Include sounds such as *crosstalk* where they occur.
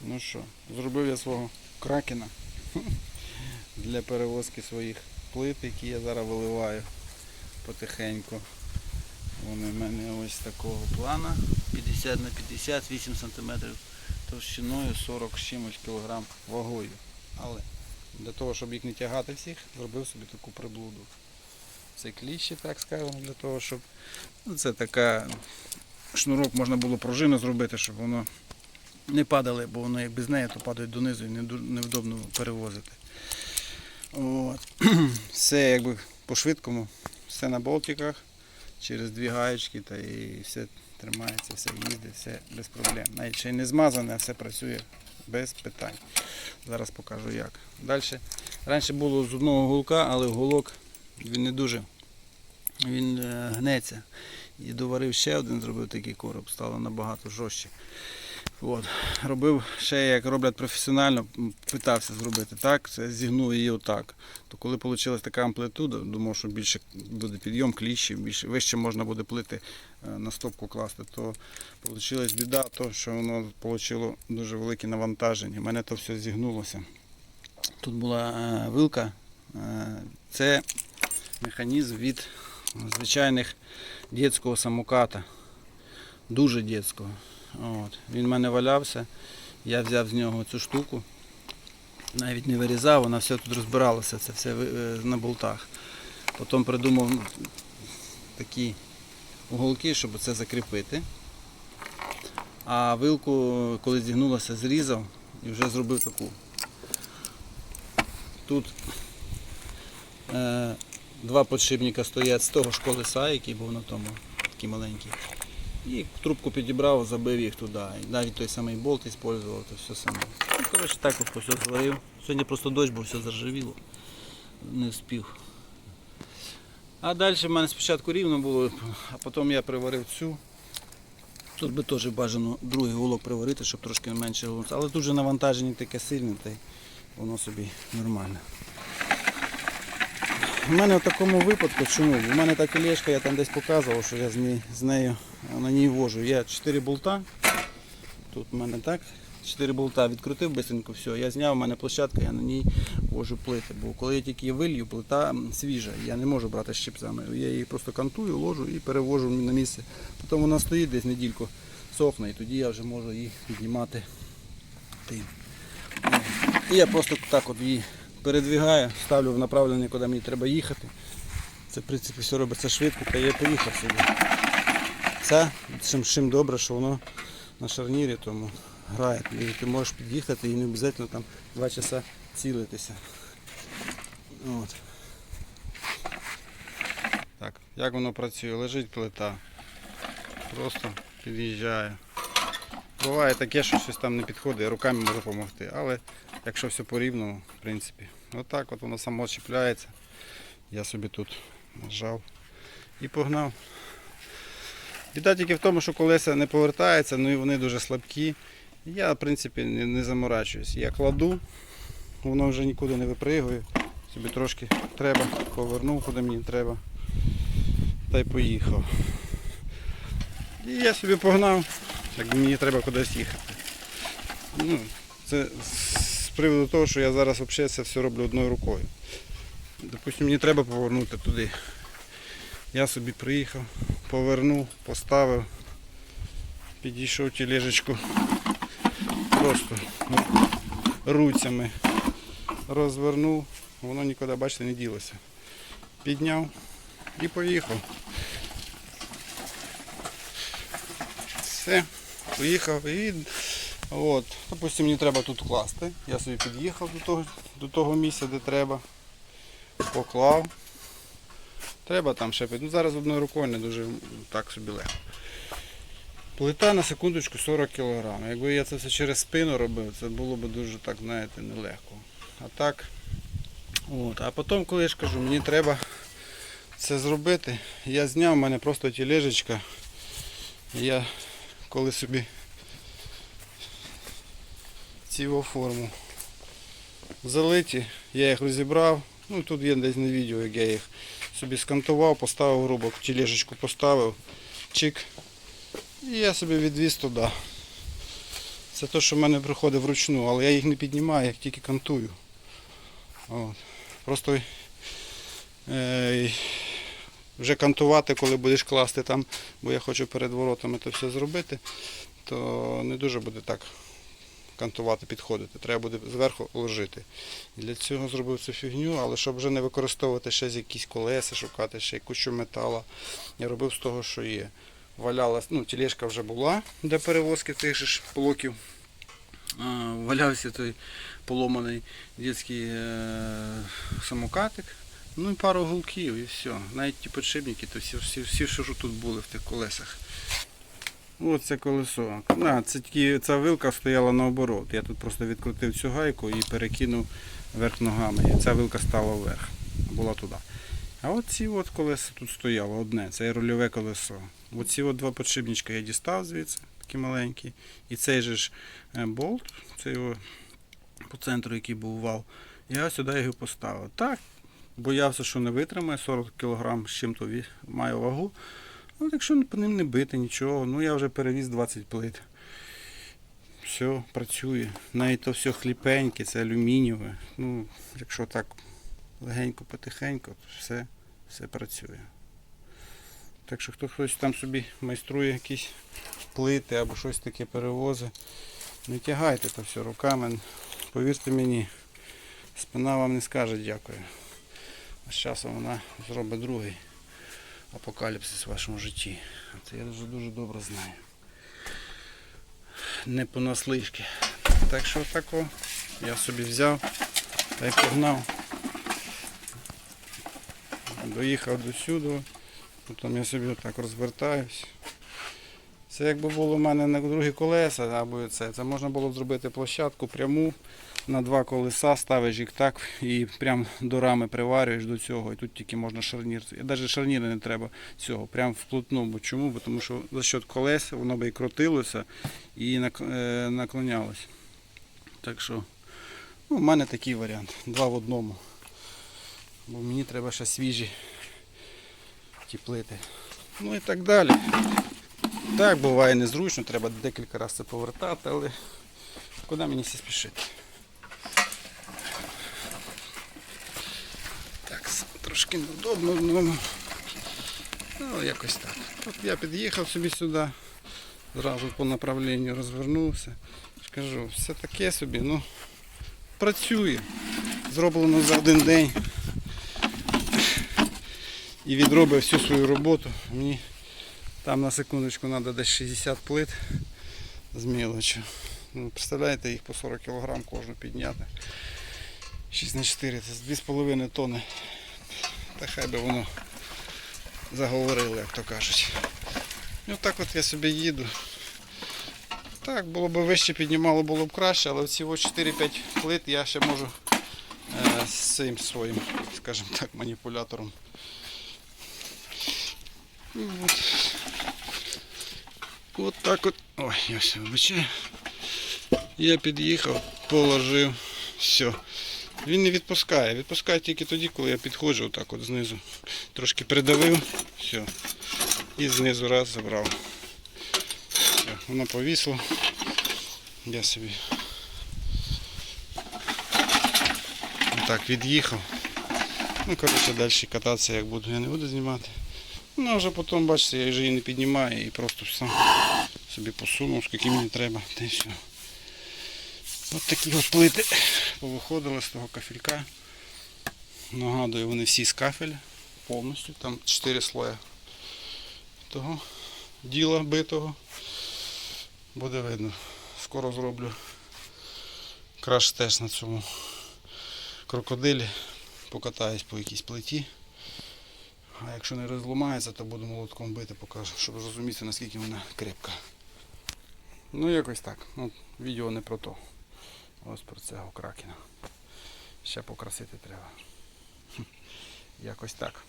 Ну що, зробив я свого кракена *laughs* для перевозки своїх плит, які я зараз виливаю потихеньку. Вони в мене ось такого плана. 50 на 50, 8 см товщиною 40 з чимось кілограм вагою. Але для того, щоб їх не тягати всіх, зробив собі таку приблуду. Це кліщі, так скажемо, для того, щоб. Ну, це така шнурок можна було пружину зробити, щоб воно не падали, бо воно як без неї, то падають донизу і невдобно перевозити. От. *clears throat* Все якби по-швидкому, все на болтиках, через дві гаєчки та і все тримається, все їздить, все без проблем. Навіть ще й не змазане, а все працює без питань. Зараз покажу як. Далі. Раніше було з одного гулка, але гулок він не дуже він е, гнеться. І доварив ще один, зробив такий короб, стало набагато жорстче. От. Робив ще як роблять професіонально, питався зробити так, це зігнув її отак. То коли вийшла така амплітуда, думав, що більше буде підйом кліщів, більше вище можна буде плити е, на стопку класти, то вийшла біда, то, що воно отримало дуже велике навантаження. У мене то все зігнулося. Тут була е, вилка, е, це механізм від звичайних дитячого самоката. Дуже дитячого. От. Він в мене валявся. Я взяв з нього цю штуку. Навіть не вирізав, вона все тут розбиралося, це все е, на болтах. Потім придумав такі уголки, щоб це закріпити. А вилку, коли зігнулося, зрізав і вже зробив таку. Тут е, два подшипника стоять з того ж колеса, який був на тому, такий маленький. І трубку підібрав, забив їх туди. Навіть той самий болт використовував, то все саме. Ну, коротше, так от все зварив. Сьогодні просто дощ, бо все заржавіло. Не вспів. А далі в мене спочатку рівно було, а потім я приварив цю. Тут би теж бажано другий гулок приварити, щоб трошки менше гулок. Але тут же навантаження таке сильне, та й воно собі нормально. У мене в такому випадку, чому? У мене та колешка, я там десь показував, що я з, нею, з нею на ній вожу. Є 4 болта. Тут в мене так. 4 болта відкрутив бисенько, все, я зняв, у мене площадка, я на ній вожу плити. Бо коли я тільки вилью, плита свіжа, я не можу брати щипцями. Я її просто кантую, ложу і перевожу на місце. Потім вона стоїть десь недільку, сохне, і тоді я вже можу її піднімати. І я просто так от її передвигаю, ставлю в направлення, куди мені треба їхати. Це в принципі все робиться швидко, та я поїхав собі. Це чим, чим добре, що воно на шарнірі тому грає. І ти можеш під'їхати і не обов'язково там 2 часа цілитися. От. Так, як воно працює? Лежить плита. Просто під'їжджаю. Буває таке, що щось там не підходить, я руками можу допомогти. Але якщо все по рівному, в принципі, отак от воно само чіпляється. Я собі тут нажав і погнав. Біда тільки в тому, що колеса не повертаються, ну і вони дуже слабкі. Я, в принципі, не, не заморачуюсь. Я кладу, воно вже нікуди не випригує. Собі трошки треба, повернув, куди мені треба. Та й поїхав. І я собі погнав, як мені треба кудись їхати. Ну, це з приводу того, що я зараз взагалі це все роблю одною рукою. Допустим, мені треба повернути туди. Я собі приїхав, повернув, поставив, підійшов тележечку, просто ну, руцями розвернув, воно нікуди, бачите, не ділося. Підняв і поїхав. Все, поїхав і от, допустим, мені треба тут класти. Я собі під'їхав до того, до того місця, де треба. Поклав. Треба там ще під. Ну зараз одною рукою не дуже так собі легко. Плита на секундочку 40 кг. Якби я це все через спину робив, це було б дуже так, знаєте, нелегко. А так. От. А потім, коли я ж кажу, мені треба це зробити, я зняв, у мене просто тілежечка. Я коли собі цю форму залиті, я їх розібрав. Ну тут є десь на відео, як я їх собі скантував, поставив грубо, тілежечку поставив, чик. І я собі відвіз туди. Це те, що в мене приходить вручну, але я їх не піднімаю, я їх тільки кантую. От. Просто е, вже кантувати, коли будеш класти там, бо я хочу перед воротами це все зробити, то не дуже буде так кантувати, підходити. Треба буде зверху ложити. Для цього зробив цю фігню, але щоб вже не використовувати ще якісь колеса, шукати ще кучу метала, я робив з того, що є. Валялась, ну, тележка вже була для перевозки тих же блоків. Валявся той поломаний дитячий е, самокатик. Ну і пару гулків і все. Навіть ті підшипники, то всі, всі, всі, що ж тут були в тих колесах. Ось це колесо. А, це ця вилка стояла наоборот. Я тут просто відкрутив цю гайку і перекинув вверх ногами. І ця вилка стала вверх. Була туди. А от ці от колеса тут стояло одне, це рульове колесо. Оці от два підшипничка я дістав звідси, такі маленькі. І цей же ж е, болт, це його по центру, який був вал, я сюди його поставив. Так, боявся, що не витримає 40 кг з чим-то має вагу. Ну, якщо по ним не бити нічого, ну я вже перевіз 20 плит. Все, працює. Навіть то все хліпеньке, це алюмінієве. Ну, якщо так легенько, потихенько, то все, все працює. Так що хто хтось там собі майструє якісь плити або щось таке перевозить, не тягайте то все руками. Повірте мені, спина вам не скаже дякую. А з часом вона зробить другий апокаліпсис в вашому житті. Це я дуже дуже добре знаю. Не понаслишки. Так що тако я собі взяв та й погнав. Доїхав до сюди, потім я собі отак розвертаюсь. Це якби було в мене на другі колеса, або це, це можна було б зробити площадку пряму на два колеса, ставиш їх так і прям до рами приварюєш до цього. І тут тільки можна шарнір. Навіть шарніри не треба цього, прям вплотну. Бо чому? Бо тому що за счет колес воно би і крутилося і е, наклонялося. Так що ну, в мене такий варіант. Два в одному. Бо мені треба ще свіжі ті плити. Ну і так далі. Так, буває незручно, треба декілька разів це повертати, але куди мені всі спішити? Так, с- трошки неудобно одному. Ну, якось так. От я під'їхав собі сюди, зразу по направленню розвернувся. Кажу, все таке собі, ну, працює. Зроблено за один день. І відробив всю свою роботу. Мені там на секундочку треба десь 60 плит з мілочі. Ну, представляєте, їх по 40 кг кожну підняти. 6 на 4 це 2,5 тонни. Та хай би воно заговорило, як то кажуть. І отак от я собі їду. Так, було б вище піднімало, було б краще, але ці 4-5 плит я ще можу е, з цим своїм, скажімо так, маніпулятором. Ну, От. От так от. Ой, я все вибачаю. Я під'їхав, положив, все. Він не відпускає. Відпускає тільки тоді, коли я підходжу отак от знизу. Трошки придавив, все. І знизу раз забрав. Все, воно повісло. Я собі так від'їхав. Ну, коротше, далі кататися як буду, я не буду знімати. Ну, вже потім, бачите, я вже її не піднімаю і просто все собі посунув, скільки мені треба, та й все. От такі от плити повиходили з того кафелька. Нагадую, вони всі з кафеля повністю, там 4 слоя того діла битого. Буде видно. Скоро зроблю краш теж на цьому крокодилі. Покатаюсь по якійсь плиті. А якщо не розламається, то буду молотком бити, покажу, щоб зрозуміти, наскільки вона крепка. Ну якось так. Ну, відео не про то. Ось про цього кракена. Ще покрасити треба. *laughs* Якось так.